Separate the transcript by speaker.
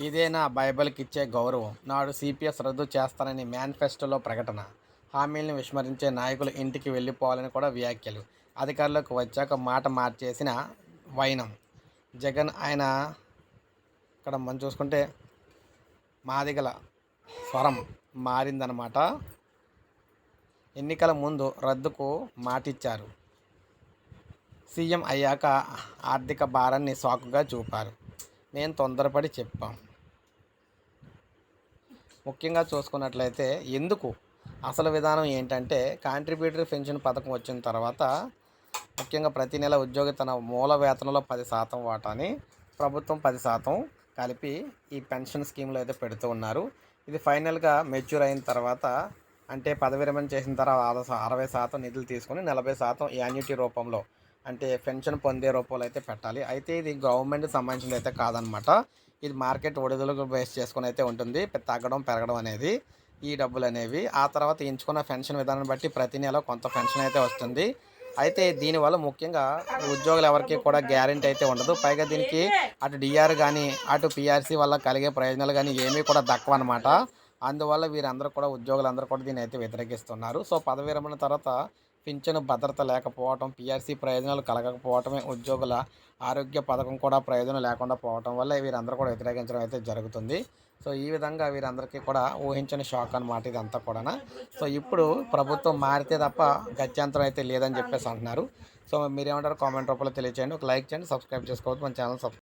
Speaker 1: ఇదేనా బైబిల్కి ఇచ్చే గౌరవం. నాడు సిపిఎస్ రద్దు చేస్తానని మేనిఫెస్టోలో ప్రకటన. హామీలను విస్మరించే నాయకులు ఇంటికి వెళ్ళిపోవాలని కూడా వ్యాఖ్యలు. అధికారులకు వచ్చాక మాట మార్చేసిన వైనం. జగన్ ఆయన ఇక్కడ మనం చూసుకుంటే మాదిగల స్వరం మారిందనమాట. ఎన్నికల ముందు రద్దుకు మాటిచ్చారు. సీఎం అయ్యాక ఆర్థిక భారాన్ని సాకుగా చూపారు. నేను తొందరపడి చెప్పాం. ముఖ్యంగా చూసుకున్నట్లయితే ఎందుకు? అసలు విధానం ఏంటంటే కాంట్రిబ్యూటరీ పెన్షన్ పథకం వచ్చిన తర్వాత ముఖ్యంగా ప్రతి నెల ఉద్యోగి తన మూల వేతనంలో పది శాతం వాటాని ప్రభుత్వం పది శాతం కలిపి ఈ పెన్షన్ స్కీమ్లో అయితే పెడుతూ ఉన్నారు. ఇది ఫైనల్గా మెచ్యూర్ అయిన తర్వాత అంటే పదవి విరమణ చేసిన తర్వాత అరవై శాతం నిధులు తీసుకొని నలభై శాతం యాన్యుటీ రూపంలో అంటే పెన్షన్ పొందే రూపంలో అయితే పెట్టాలి. అయితే ఇది గవర్నమెంట్కి సంబంధించింది అయితే కాదనమాట. ఇది మార్కెట్ ఒడిదులకు బేస్ చేసుకుని అయితే ఉంటుంది. తగ్గడం పెరగడం అనేది ఈ డబ్బులు అనేవి. ఆ తర్వాత ఎంచుకున్న పెన్షన్ విధానం బట్టి ప్రతి నెల కొంత పెన్షన్ అయితే వస్తుంది. అయితే దీనివల్ల ముఖ్యంగా ఉద్యోగులు ఎవరికి కూడా గ్యారంటీ అయితే ఉండదు. పైగా దీనికి అటు డిఆర్ కానీ అటు పిఆర్సీ వల్ల కలిగే ప్రయోజనాలు కానీ ఏమీ కూడా దక్కవన్నమాట అందువల్ల వీరందరూ కూడా ఉద్యోగులందరూ కూడా దీన్ని అయితే వ్యతిరేకిస్తున్నారు. సో పదవి విరమణ తర్వాత పింఛను భద్రత లేకపోవటం పిఆర్సీ ప్రయోజనాలు కలగకపోవటమే ఉద్యోగుల ఆరోగ్య పథకం కూడా ప్రయోజనం లేకుండా పోవటం వల్ల వీరందరూ కూడా వ్యతిరేకించడం అయితే జరుగుతుంది. సో ఈ విధంగా వీరందరికీ కూడా ఊహించని షాక్ అన్నమాట ఇదంతా కూడా సో ఇప్పుడు ప్రభుత్వం మారితే తప్ప గత్యంతరం అయితే లేదని చెప్పేసి అంటున్నారు. సో మీరేమంటారు కామెంట్ రూపంలో తెలియచేయండి. ఒక లైక్ చేయండి సబ్స్క్రైబ్ చేసుకోవచ్చు మన ఛానల్ సబ్స్క్రైబ్